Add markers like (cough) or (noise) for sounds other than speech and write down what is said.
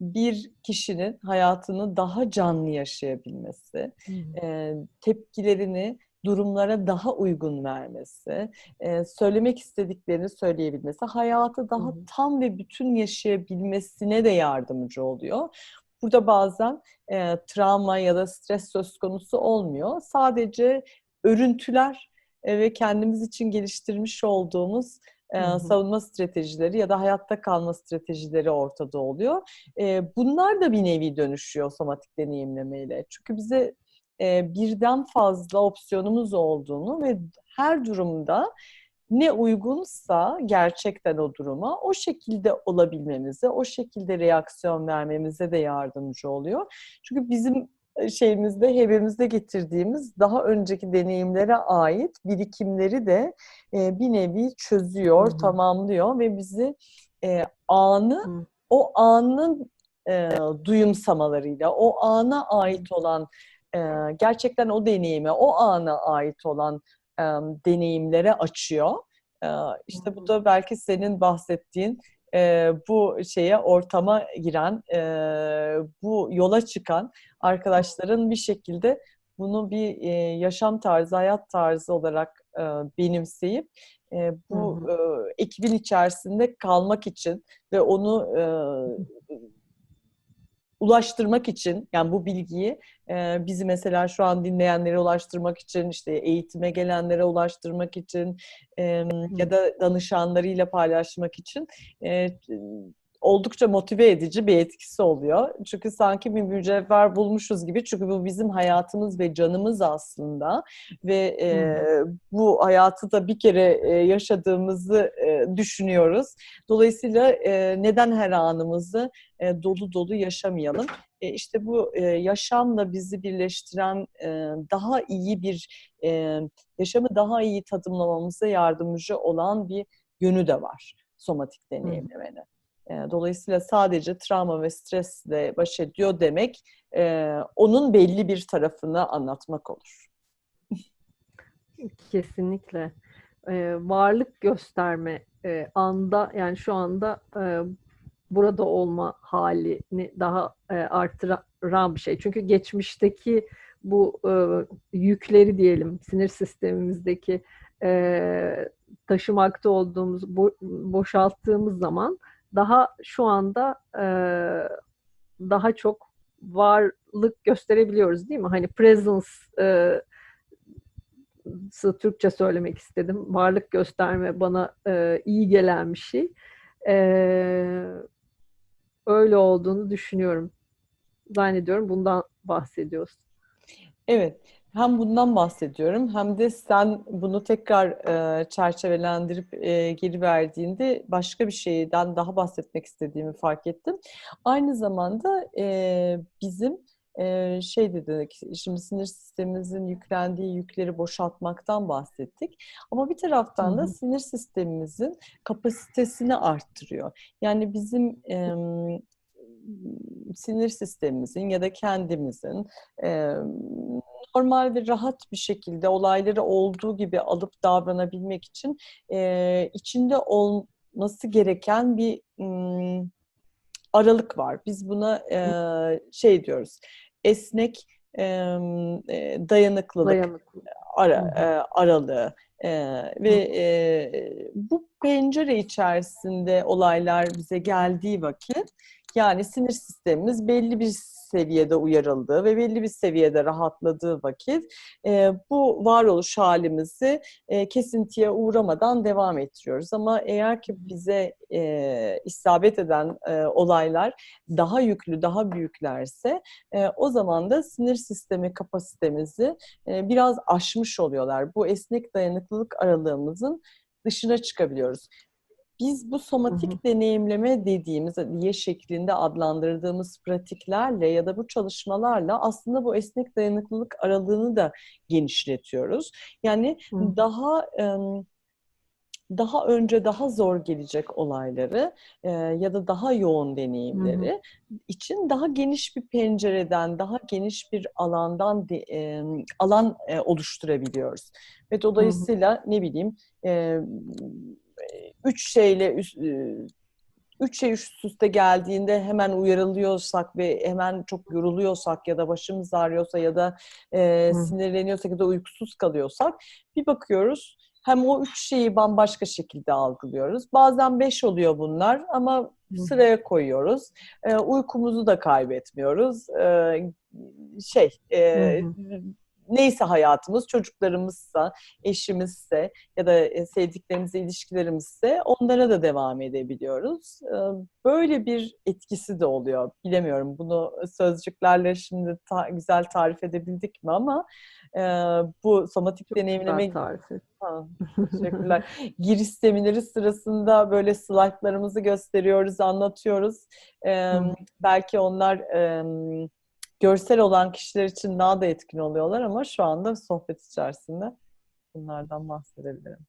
bir kişinin hayatını daha canlı yaşayabilmesi, e, tepkilerini durumlara daha uygun vermesi, e, söylemek istediklerini söyleyebilmesi, hayatı daha hı. tam ve bütün yaşayabilmesine de yardımcı oluyor. Burada bazen e, travma ya da stres söz konusu olmuyor. Sadece örüntüler ve kendimiz için geliştirmiş olduğumuz e, savunma stratejileri ya da hayatta kalma stratejileri ortada oluyor. E, bunlar da bir nevi dönüşüyor somatik deneyimlemeyle. Çünkü bize e, birden fazla opsiyonumuz olduğunu ve her durumda ne uygunsa gerçekten o duruma o şekilde olabilmemize, o şekilde reaksiyon vermemize de yardımcı oluyor. Çünkü bizim şeyimizde, hevimizde getirdiğimiz daha önceki deneyimlere ait birikimleri de e, bir nevi çözüyor, Hı-hı. tamamlıyor ve bizi e, anı, Hı. o anın e, duyumsamalarıyla, o ana ait olan, e, gerçekten o deneyime, o ana ait olan e, deneyimlere açıyor. E, işte bu da belki senin bahsettiğin e, bu şeye ortama giren, e, bu yola çıkan arkadaşların bir şekilde bunu bir e, yaşam tarzı, hayat tarzı olarak e, benimseyip e, bu hı hı. E, ekibin içerisinde kalmak için ve onu e, ulaştırmak için yani bu bilgiyi e, bizi mesela şu an dinleyenlere ulaştırmak için işte eğitime gelenlere ulaştırmak için e, ya da danışanlarıyla paylaşmak için e, oldukça motive edici bir etkisi oluyor. Çünkü sanki bir mücevher bulmuşuz gibi. Çünkü bu bizim hayatımız ve canımız aslında. Ve e, bu hayatı da bir kere e, yaşadığımızı e, düşünüyoruz. Dolayısıyla e, neden her anımızı e, dolu dolu yaşamayalım? E, işte bu e, yaşamla bizi birleştiren e, daha iyi bir e, yaşamı daha iyi tadımlamamıza yardımcı olan bir yönü de var somatik deneyimlemenin. Dolayısıyla sadece travma ve stresle baş ediyor demek onun belli bir tarafını anlatmak olur. (laughs) Kesinlikle. varlık gösterme anda yani şu anda burada olma halini daha artıran bir şey. Çünkü geçmişteki bu yükleri diyelim sinir sistemimizdeki taşımakta olduğumuz boşalttığımız zaman daha şu anda e, daha çok varlık gösterebiliyoruz değil mi? Hani presence e, Türkçe söylemek istedim. Varlık gösterme bana e, iyi gelen bir şey. E, öyle olduğunu düşünüyorum. Zannediyorum bundan bahsediyorsun. Evet hem bundan bahsediyorum hem de sen bunu tekrar e, çerçevelendirip e, geri verdiğinde başka bir şeyden daha bahsetmek istediğimi fark ettim. Aynı zamanda e, bizim e, şey dedik, şimdi sinir sistemimizin yüklendiği yükleri boşaltmaktan bahsettik. Ama bir taraftan da sinir sistemimizin kapasitesini arttırıyor. Yani bizim e, sinir sistemimizin ya da kendimizin e, normal ve rahat bir şekilde olayları olduğu gibi alıp davranabilmek için e, içinde olması gereken bir m, aralık var. Biz buna e, şey diyoruz, esnek e, dayanıklılık Dayanıklı. ara, e, aralığı. Ee, ve e, bu pencere içerisinde olaylar bize geldiği vakit yani sinir sistemimiz belli bir seviyede uyarıldığı ve belli bir seviyede rahatladığı vakit e, bu varoluş halimizi e, kesintiye uğramadan devam ettiriyoruz. Ama eğer ki bize e, isabet eden e, olaylar daha yüklü, daha büyüklerse e, o zaman da sinir sistemi kapasitemizi e, biraz aşmış oluyorlar. Bu esnek dayanıklılık aralığımızın dışına çıkabiliyoruz. Biz bu somatik hı hı. deneyimleme dediğimiz diye şeklinde adlandırdığımız pratiklerle ya da bu çalışmalarla aslında bu esnek dayanıklılık aralığını da genişletiyoruz. Yani hı. daha daha önce daha zor gelecek olayları e, ya da daha yoğun deneyimleri hı hı. için daha geniş bir pencereden, daha geniş bir alandan de, e, alan e, oluşturabiliyoruz. Ve dolayısıyla hı hı. ne bileyim e, üç şeyle üç şey üst üste geldiğinde hemen uyarılıyorsak ve hemen çok yoruluyorsak ya da başımız ağrıyorsa ya da e, sinirleniyorsak ya da uykusuz kalıyorsak bir bakıyoruz hem o üç şeyi bambaşka şekilde algılıyoruz. Bazen beş oluyor bunlar ama sıraya koyuyoruz. E, uykumuzu da kaybetmiyoruz. E, şey, e, Hı neyse hayatımız, çocuklarımızsa, eşimizse ya da e, sevdiklerimizle ilişkilerimizse onlara da devam edebiliyoruz. Böyle bir etkisi de oluyor. Bilemiyorum bunu sözcüklerle şimdi ta- güzel tarif edebildik mi ama e, bu somatik Çok deneyimleme güzel tarif et. Ha, teşekkürler. Giriş semineri sırasında böyle slaytlarımızı gösteriyoruz, anlatıyoruz. Ee, belki onlar e, görsel olan kişiler için daha da etkin oluyorlar ama şu anda sohbet içerisinde bunlardan bahsedebilirim.